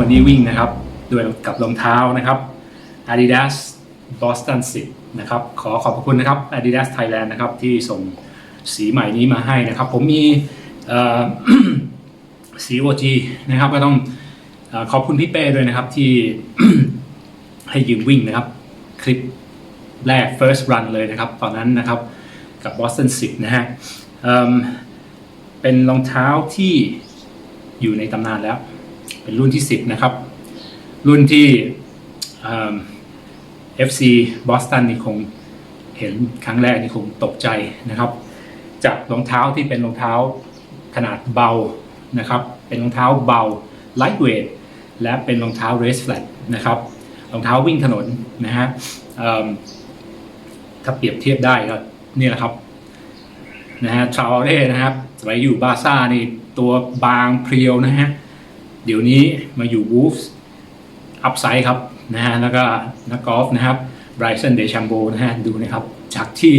วันนี้วิ่งนะครับด้วยกับรองเท้านะครับ Adidas Boston 10 นะครับ ขอขอบพระคุณนะครับ Adidas Thailand นะครับ ที่ส่งสีใหม่นี้มาให้นะครับ ผมมีเอ่อสี OG นะครับ ก็ต้องอขอบคุณพี่เป้ด้วยนะครับที่ให้ยืมวิ่งนะครับ คลิปแรก first run เลยนะครับ ตอนนั้นนะครับกับ Boston 10 นะฮะเเป็นรองเท้าที่อยู่ในตำนานแล้ว เป็นรุ่นที่ 10 นะครับ รุ่นที่เอิ่ม FC Boston นี่คงเห็นครั้งแรกนี่คงตกใจนะครับ จากรองเท้าที่เป็นรองเท้าขนาดเบานะครับ เป็นรองเท้าเบา lightweight และเป็นรองเท้า race flat นะครับรองเท้าวิ่งถนนนะฮะถ้าเปรียบเทียบได้ก็นี่แหละครับนะฮะทราวเร่นะครับสมัยอยู่บาซ่านี่ตัวบางเพรียวนะฮะ เดี๋ยวนี้มาอยู่วูฟส์อัพไซด์ครับนะฮะแล้วก็นักกอล์ฟนะครับไบรซันเดชัมโบนะฮะดูนะครับ จากที่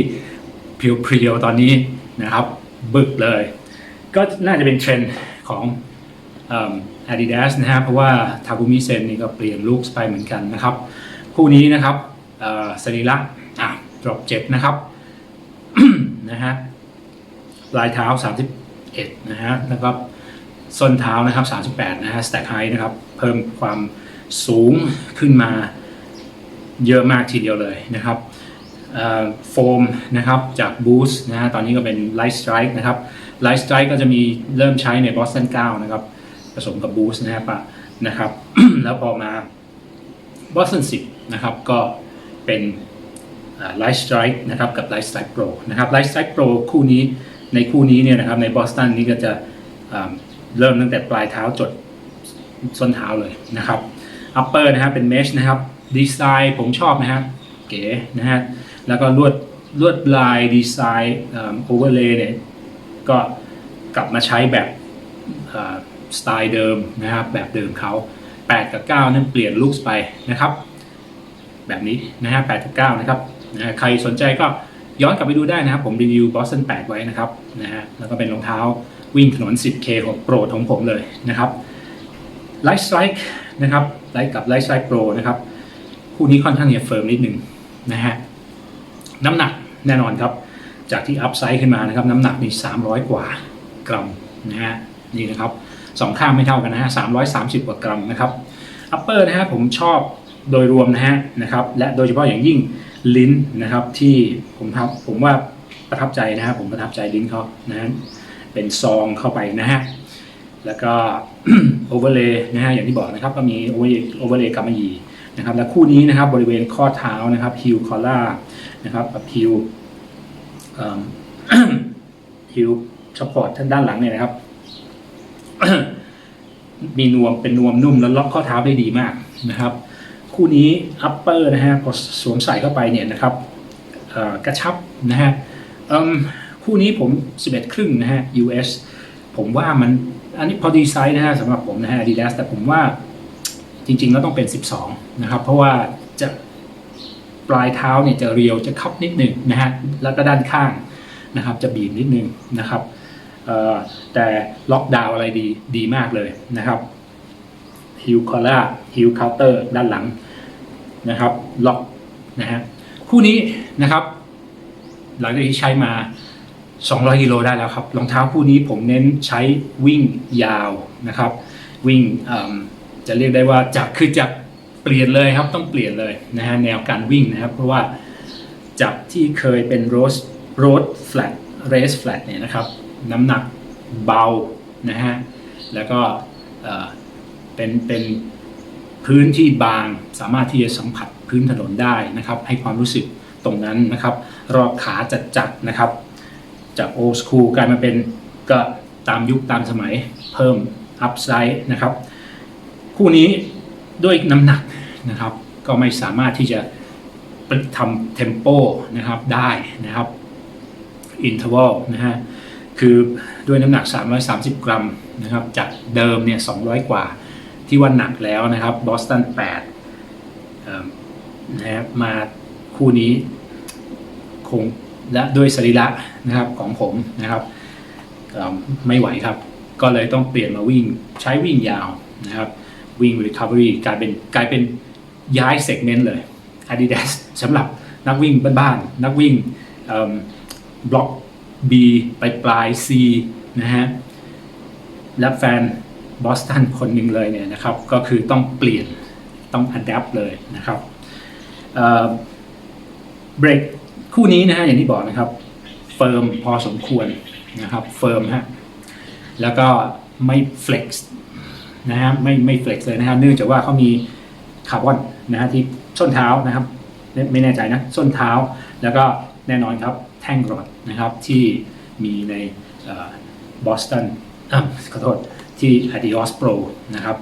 เพียวๆตอนนี้นะครับ บึกเลย ก็น่าจะเป็นเทรนด์ของอิ่ม Adidas นะฮะเพราะว่าทากุมิเซนนี่ก็เปลี่ยนลุคไปเหมือนกันนะครับ คู่นี้นะครับเอ่อสรีระอะ drop 7นะครับนะฮะลายเท้า 31 นะฮะแล้วก็ ส้นเท้านะครับ 38 นะฮะ stack height นะครับ เพิ่มความสูงขึ้นมาเยอะมากทีเดียวเลยนะครับโฟมนะครับจาก Boost นะฮะตอนนี้ก็เป็น Light Strike นะครับ Light Strike ก็จะมีเริ่มใช้ใน Boston 9 นะครับ ผสมกับ Boost นะครับปะนะครับ แล้วพอมา Boston 10 นะครับ ก็เป็นไลท์สไตร์นะครับกับไลท์สไตร์โปรนะครับไลท์สไตร์โปรคู่นี้ในคู่นี้เนี่ยนะครับในบอสตันนี้ก็จะ เริ่มตั้งแต่ปลายเท้าจดส้นเท้าเลยนะครับอัปเปอร์นะครับเป็นเมชนะครับดีไซน์ผมชอบนะครับเก๋นะฮะแล้วก็ลวดลวดลายดีไซน์โอเวอร์เลย์เนี่ยก็กลับมาใช้แบบสไตล์เดิมนะครับแบบเดิมเขา 8 กับ 9 นั้นเปลี่ยนลุคไปนะครับ แบบนี้นะฮะ8กับ 9 นะครับนะฮะใครสนใจก็ย้อนกลับไปดูได้นะครับ ผมรีวิว Boston 8 ไว้นะครับนะฮะแล้วก็เป็นรองเท้า วิ่งถนน 10K ของโปรดของผมเลยนะครับ Light Strike นะครับ Light กับ Light Strike Pro นะครับคู่นี้ค่อนข้างจะเฟิร์มนิดหนึ่งนะฮะน้ำหนักแน่นอนครับ จากที่อัพไซด์ขึ้นมานะครับ น้ำหนักนี่300 กว่ากรัมนะฮะนี่นะครับสองข้างไม่เท่ากันนะฮะ330กว่ากรัมนะครับอัปเปอร์นะฮะผมชอบโดยรวมนะฮะนะครับ และโดยเฉพาะอย่างยิ่งลิ้นนะครับที่ผมทำผมว่าประทับใจนะฮะผมประทับใจลิ้นเขานะฮะ เป็นซองเข้าไปนะฮะ แล้วก็โอเวอร์เลย์นะฮะอย่างที่บอกนะครับก็มีโอเวอร์โอเวอร์เลย์กำมะหยี่นะครับและคู่นี้นะครับบริเวณข้อเท้านะครับฮิลคอล่านะครับกับฮิลฮิลซัพพอร์ตด้านหลังเนี่ยนะครับ มีนวมเป็นนวมนุ่มแล้วล็อกข้อเท้าได้ดีมากนะครับ คู่นี้อัปเปอร์นะฮะพอสวมใส่เข้าไปเนี่ยนะครับกระชับนะฮะ คู่นี้ผม 11 ครึ่งนะฮะ US ผมว่ามันอันนี้พอดีไซน์นะฮะสำหรับผมนะฮะ Adidas แต่ผมว่าจริงๆแล้วต้องเป็น 12 นะครับ เพราะว่าจะปลายเท้าเนี่ยจะเรียวจะคับนิดหนึ่งนะฮะ แล้วก็ด้านข้างนะครับ จะบีบนิดนึงนะครับแต่ล็อกดาวอะไรดีดีมากเลยนะครับฮิลคอล่าฮิลเคาน์เตอร์ด้านหลังนะครับล็อกนะฮะคู่นี้นะครับ หลังจากที่ใช้มา 200กิโลได้แล้วครับรองเท้าคู่นี้ผมเน้นใช้วิ่งยาวนะครับ วิ่งจะเรียกได้ว่าจากคือจะเปลี่ยนเลยครับต้องเปลี่ยนเลยนะฮะแนวการวิ่งนะครับ เพราะว่าจากที่เคยเป็นโรสโรดแฟลตเรสแฟลตเนี่ยนะครับ น้ำหนักเบานะฮะแล้วก็เอ่อเป็นเป็นพื้นที่บางสามารถที่จะสัมผัสพื้นถนนได้นะครับ ให้ความรู้สึกตรงนั้นนะครับ รอบขาจัดๆนะครับ จากโอ s คูลกลายมาเป็นก็ตามยุคตามสมัยเพิ่มอัพไซด์นะครับ คู่นี้ด้วยน้ำหนักนะครับ ก็ไม่สามารถที่จะทำเทมโปนะครับได้นะครับอินเทอร์วลนะฮะคือด้วยน้ำหนัก 330 กรัมนะครับจากเดิมเนี่ย 200 กว่าที่ว่าหนักแล้วนะครับบอสตัน8นะครับมาคู่นี้คง และด้วยสรีระนะครับของผมนะครับไม่ไหวครับ ก็เลยต้องเปลี่ยนมาวิ่งใช้วิ่งยาวนะครับวิ่ง recovery กลายเป็นกลายเป็นย้ายเซกเมนต์เลย Adidas สำหรับนักวิ่งบ้านๆนักวิ่งบล็อก B ไปปลาย C นะฮะและแฟนบอสตันคนหนึ่งเลยเนี่ยนะครับ ก็คือต้องเปลี่ยนต้องอัดแอปเลยนะครับเบรก คู่นี้นะฮะอย่างที่บอกนะครับเฟิร์มพอสมควรนะครับเฟิร์มฮะแล้วก็ไม่เฟล็กซ์นะฮะไม่ไม่เฟล็กซ์เลยนะฮะเนื่องจากว่าเขามีคาร์บอนนะฮะที่ส้นเท้านะครับ ไม่แน่ใจนะส้นเท้า แล้วก็แน่นอนครับแท่งรอดนะครับที่มีในบอสตันขอโทษที่ Adios Pro นะครับ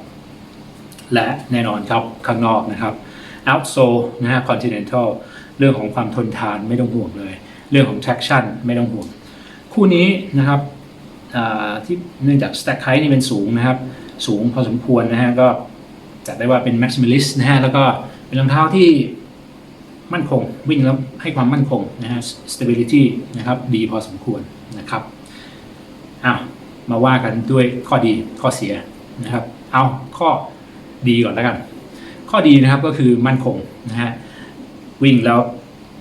และแน่นอนครับข้างนอกนะครับ outsole นะฮะ Continental เรื่องของความทนทานไม่ต้องห่วงเลย เรื่องของ traction ไม่ต้องห่วง คู่นี้นะครับที่เนื่องจาก stack height นี่เป็นสูงนะครับ สูงพอสมควรนะฮะก็จัดได้ว่าเป็น maximalist นะฮะแล้วก็เป็นรองเท้าที่มั่นคงวิ่งแล้วให้ความมั่นคงนะฮะ stability นะครับดีพอสมควรนะครับอ้าวมาว่ากันด้วยข้อดีข้อเสียนะครับ เอาข้อดีก่อนแล้วกัน ข้อดีนะครับก็คือมั่นคงนะฮะ วิ่งแล้ว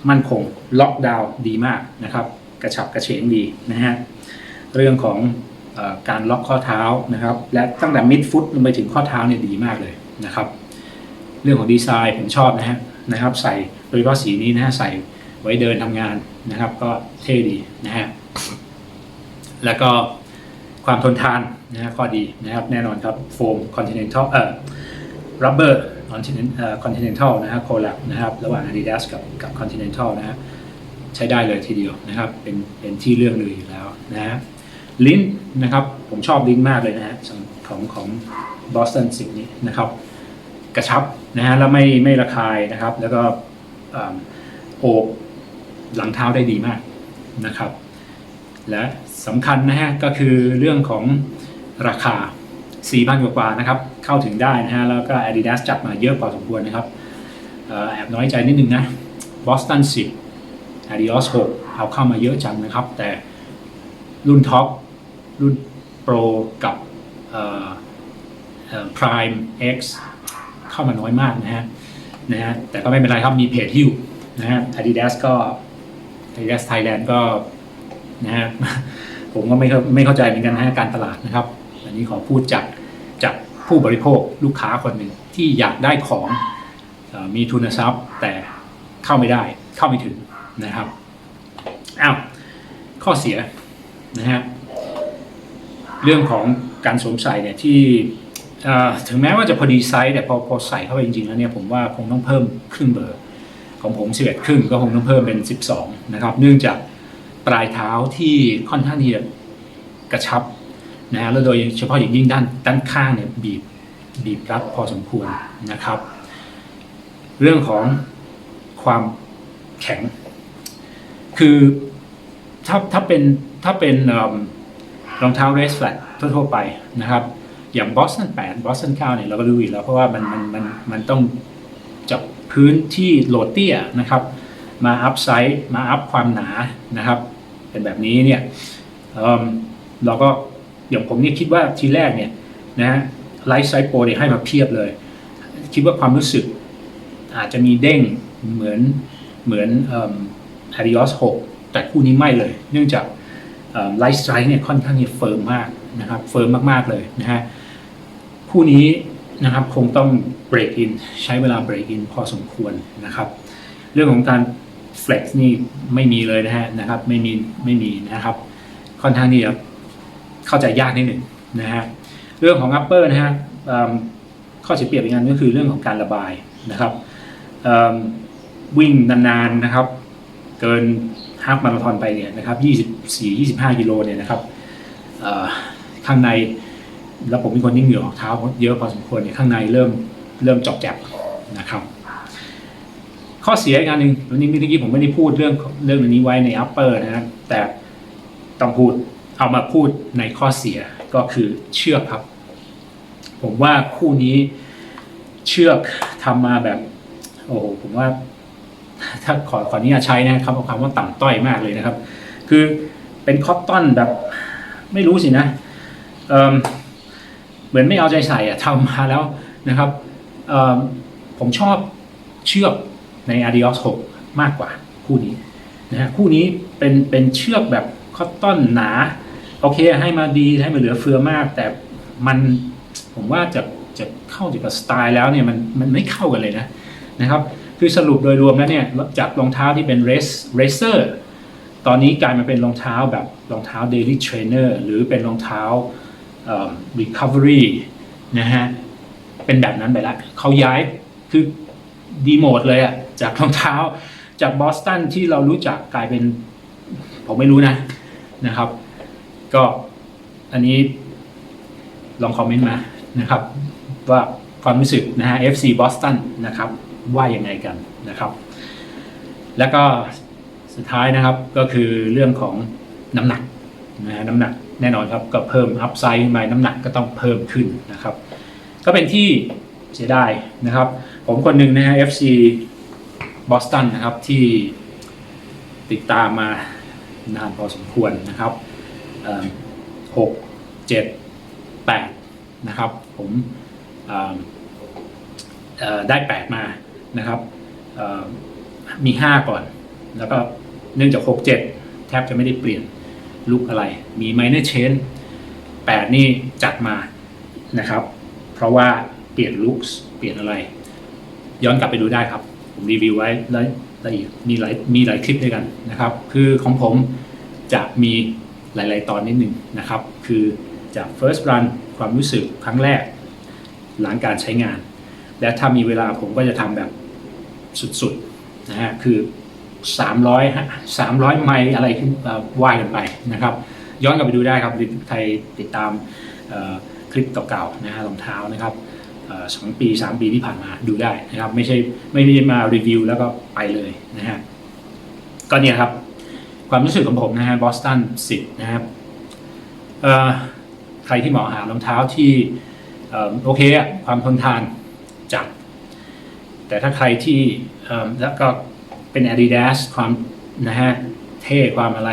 มั่นคงล็อกดาวน์ดีมากนะครับ กระฉับกระเฉงดีนะฮะเรื่องของอการล็อกข้อเท้านะครับ และตั้งแต่มิดฟุตลงไปถึงข้อเท้าเนี่ยดีมากเลยนะครับ เรื่องของดีไซน์ผมชอบนะฮะนะครับ ใส่โดยเฉพาะสีนี้นะฮะใส่ไว้เดินทำงานนะครับ ก็เท่ดีนะฮะแล้วก็ความทนทานนะฮะข้อดีนะครับ แน่นอนครับโฟมคอนติเนนทัลเอ่อ rubber continental นะฮะ collab นะครับ ระหว่าง Adidas กับกับ continental นะฮะใช้ได้เลยทีเดียวนะครับ เป็นเป็นที่เรื่องลืออยู่แล้วนะฮะลิ้นนะครับ ผมชอบลิ้นมากเลยนะฮะของของ Boston สิ่งนี้นะครับ กระชับนะฮะแล้วไม่ไม่ระคายนะครับ แล้วก็โอบหลังเท้าได้ดีมากนะครับ และสำคัญนะฮะก็คือเรื่องของราคา 4,000 กว่าๆนะครับ เข้าถึงได้นะฮะ แล้วก็ Adidas จัดมาเยอะพอสมควรนะครับออแอบน้อยใจนิดนึงนะ Boston 10 Adios 6 เอาเข้ามาเยอะจังนะครับ แต่รุ่นท็อปรุ่น Pro กับเอ่อเอ่อ Prime X เข้ามาน้อยมากนะฮะนะฮะแต่ก็ไม่เป็นไรครับมีเพจฮิวนะฮะ Adidas ก็ Adidas Thailand ก็นะฮะผมก็ไม่ไม่เข้าใจเหมือนกันนะฮะการตลาดนะครับ อันนี้ขอพูดจากจาก ผู้บริโภคลูกค้าคนหนึ่งที่อยากได้ของอมีทุนทรัพย์แต่เข้าไม่ได้เข้าไม่ถึงนะครับอ้าวข้อเสียนะฮะเรื่องของการสวมใส่เนี่ยที่ถึงแม้ว่าจะพอดีไซส์แต่พอพอใส่เข้าไปจริงๆแล้วเนี่ยผมว่าคงต้องเพิ่มครึ่งเบอร์ ของผม 11 ครึ่งก็คงต้องเพิ่มเป็น 12 นะครับ เนื่องจากปลายเท้าที่ค่อนข้างที่จะกระชับ นะฮะแล้วโดยเฉพาะอย่างยิ่งด้านด้านข้างเนี่ยบีบบีบรัดพอสมควรนะครับ เรื่องของความแข็ง คือถ้าถ้าเป็นถ้าเป็นรองเท้าเรสแฟลตทั่วๆไปนะครับ อย่าง Boston 8 Boston 9เก้าเนี่ยเราก็รู้อยู่แล้วเพราะว่ามันมันมันมันต้องจับพื้นที่โหลดเตี้ยนะครับ มาอัพไซส์มาอัพความหนานะครับ เป็นแบบนี้เนี่ยเเราก็ อย่างผมเนี่ยคิดว่าทีแรกเนี่ยนะฮะไลฟ์ไซส์โปรเนี่ยให้มาเพียบเลย คิดว่าความรู้สึก อาจจะมีเด้งเหมือนเหมือนอาริออส6แต่คู่นี้ไม่เลย เนื่องจากไลฟ์สไตล์เนี่ยค่อนข้างจะเฟิร์มมากนะครับเฟิร์มมากๆเลยนะฮะคู่นี้นะครับคงต้องเบรกอินใช้เวลาเบรกอินพอสมควรนะครับ เรื่องของการ flex นี่ไม่มีเลยนะฮะนะครับไม่มีไม่มีนะครับค่อนข้างที่จะ เข้าใจยากนิดหนึ่งนะฮะเรื่องของ upper นะฮะข้อเสียเปรียบอีกอันก็คือเรื่องของการระบายนะครับวิ่งนานๆนะครับ เกินฮาฟมาราธอนไปเนี่ยนะครับ24-25กิโลเนี่ยนะครับข้างในแล้วผมเป็นคนที่เหงื่อออกเท้าเยอะพอสมควรเนี่ยข้างในเริ่มเริ่มจอบแจบนะครับ ข้อเสียอีกอันหนึ่งวันนี้เมื่อกี้ผมไม่ได้พูดเรื่องเรื่องนี้ไว้ใน upper นะครับแต่ต้องพูด เอามาพูดในข้อเสียก็คือเชือกครับ ผมว่าคู่นี้เชือกทำมาแบบ โอ้โหผมว่า ถ้าขอขออนุญาตใช้นะครับเอาคำว่าต่ำต้อยมากเลยนะครับ คือเป็นคอตตอนแบบ ไม่รู้สินะเเหมือนไม่เอาใจใส่อะทำมาแล้วนะครับผมชอบเชือกใน Adios 6 มากกว่าคู่นี้นะฮะคู่นี้เป็นเป็นเชือกแบบคอตตอนหนา โอเคให้มาดีให้มาเหลือเฟือมาก แต่มันผมว่าจะจะเข้ากับสไตล์แล้วเนี่ยมันมันไม่เข้ากันเลยนะนะครับ คือสรุปโดยรวมแล้วเนี่ยจากรองเท้าที่เป็น race racer ตอนนี้กลายมาเป็นรองเท้าแบบรองเท้า daily trainer หรือเป็นรองเท้าเอ่อ recovery นะฮะเป็นแบบนั้นไปล้วเขาย้ายคือดีโมดเลยอะจากรองเท้าจากบอสตันที่เรารู้จักกลายเป็น ผมไม่รู้นะนะครับ ก็อันนี้ลองคอมเมนต์มานะครับ ว่าความรู้สึกนะฮะ FC Boston นะครับ ว่ายังไงกันนะครับ แล้วก็สุดท้ายนะครับก็คือเรื่องของน้ำหนักนะฮะน้ำหนักแน่นอนครับก็เพิ่มอัพไซด์ขึ้นไปน้ำหนักก็ต้องเพิ่มขึ้นนะครับ ก็เป็นที่เสียดายนะครับ ผมคนหนึ่งนะฮะ FC Boston นะครับที่ติดตามมานานพอสมควรนะครับ หกเจ็ดแปดนะครับ ผมได้แปดมานะครับมีห้าก่อน แล้วก็เนื่องจากหกเจ็ดแทบจะไม่ได้เปลี่ยนลุกอะไร มี minor change แปดนี่จัดมานะครับ เพราะว่าเปลี่ยนลุคเปลี่ยนอะไร ย้อนกลับไปดูได้ครับ ผมรีวิวไว้แล้วละเอียดมีหลายมีหลายคลิปด้วยกันนะครับ คือของผมจะมี หลาย ๆ ตอนนิดหนึ่งนะครับ คือจาก first run ความรู้สึกครั้งแรก หลังการใช้งาน และถ้ามีเวลาผมก็จะทำแบบสุด ๆ นะฮะ คือ 300 300 ไมล์อะไรขึ้นว่ายกันไปนะครับ ย้อนกลับไปดูได้ครับใครติดตามคลิปเก่าๆนะฮะรองเท้านะครับสองปี3ปีที่ผ่านมาดูได้นะครับ ไม่ใช่ไม่ได้มารีวิวแล้วก็ไปเลยนะฮะก็เนี่ยครับ ความรู้สึกของผมนะฮะบอสตัน10นะครับใครที่มองหารองเท้าที่โอเคอะความทนทานจัด แต่ถ้าใครที่แล้วก็เป็น Adidas ความนะฮะเท่ความอะไร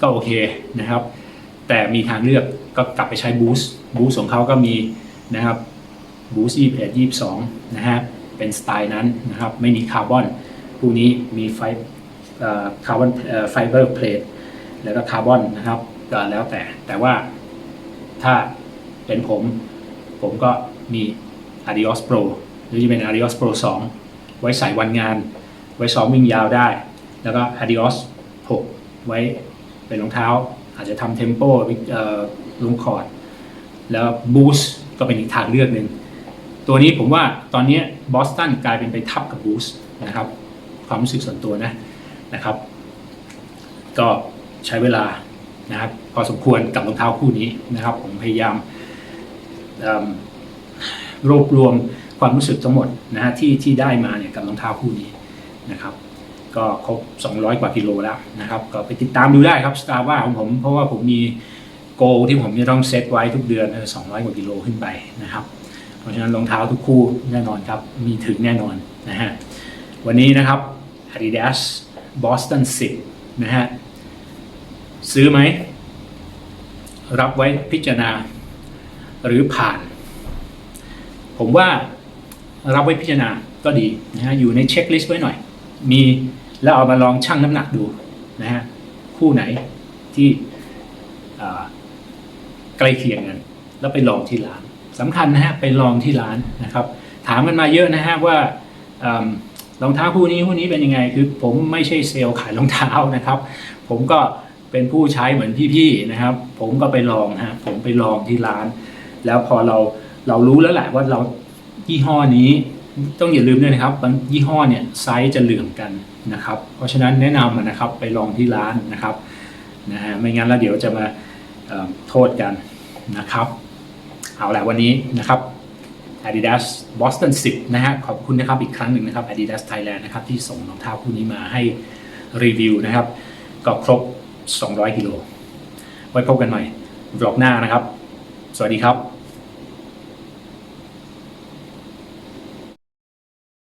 ก็โอเคนะครับ แต่มีทางเลือกก็กลับไปใช้บูสต์บูสต์ของเขาก็มีนะครับบูสต์21 22นะฮะเป็นสไตล์นั้นนะครับ ไม่มีคาร์บอนพวกนี้มีไฟ คาร์บอนไฟเบอร์เพลทแล้วก็คาร์บอนนะครับก็แล้วแต่แต่ว่าถ้าเป็นผม ผมก็มี Adios Pro หรือจะเป็น Adios Pro 2 ไว้ใส่วันงาน ไว้ซ้อมวิ่งยาวได้ แล้วก็ Adios 6 ไว้เป็นรองเท้า อาจจะทำเทมโปลงคอร์ด แล้วบูสก็เป็นอีกทางเลือกหนึ่ง ตัวนี้ผมว่าตอนนี้บอสตันกลายเป็นไปทับกับบูสนะครับ ความรู้สึกส่วนตัวนะ นะครับ ก็ใช้เวลานะครับพอสมควรกับรองเท้าคู่นี้นะครับ ผมพยายามรวบรวมความรู้สึกทั้งหมดนะฮะที่ที่ได้มาเนี่ยกับรองเท้าคู่นี้นะครับ ก็ครบ 200 กว่ากิโลแล้วนะครับ ก็ไปติดตามดูได้ครับสตาร์ว่าของผม เพราะว่าผมมีโกที่ผมจะต้องเซตไว้ทุกเดือนสองร้อยกว่ากิโลขึ้นไปนะครับ เพราะฉะนั้นรองเท้าทุกคู่แน่นอนครับ มีถึงแน่นอนนะฮะวันนี้นะครับ Adidas Boston 10นะฮะ ซื้อไหม รับไว้พิจารณา หรือผ่าน ผมว่ารับไว้พิจารณาก็ดีนะฮะ อยู่ในเช็คลิสต์ไว้หน่อย มีแล้วเอามาลองชั่งน้ำหนักดูนะฮะ คู่ไหนที่ใกล้เคียงกัน แล้วไปลองที่ร้านสำคัญนะฮะ ไปลองที่ร้านนะครับ ถามกันมาเยอะนะฮะว่า รองเท้าคู่นี้คู่นี้เป็นยังไงคือผมไม่ใช่เซลล์ขายรองเท้านะครับ ผมก็เป็นผู้ใช้เหมือนพี่ๆนะครับ ผมก็ไปลองฮะผมไปลองที่ร้าน แล้วพอเราเรารู้แล้วแหละว่าเรายี่ห้อนี้ต้องอย่าลืมด้วยนะครับบางยี่ห้อเนี่ยไซส์จะเหลื่อมกันนะครับ เพราะฉะนั้นแนะนำนะครับไปลองที่ร้านนะครับนะฮะไม่งั้นแล้วเดี๋ยวจะมาโทษกันนะครับ เอาละวันนี้นะครับ Adidas Boston 10 นะฮะขอบคุณนะครับอีกครั้งหนึ่งนะครับ Adidas Thailand นะครับที่ส่งรองเท้าคู่นี้มาให้รีวิวนะครับ ก็ครบ 200 กิโล ไว้พบกันใหม่บล็อกหน้านะครับ สวัสดีครับ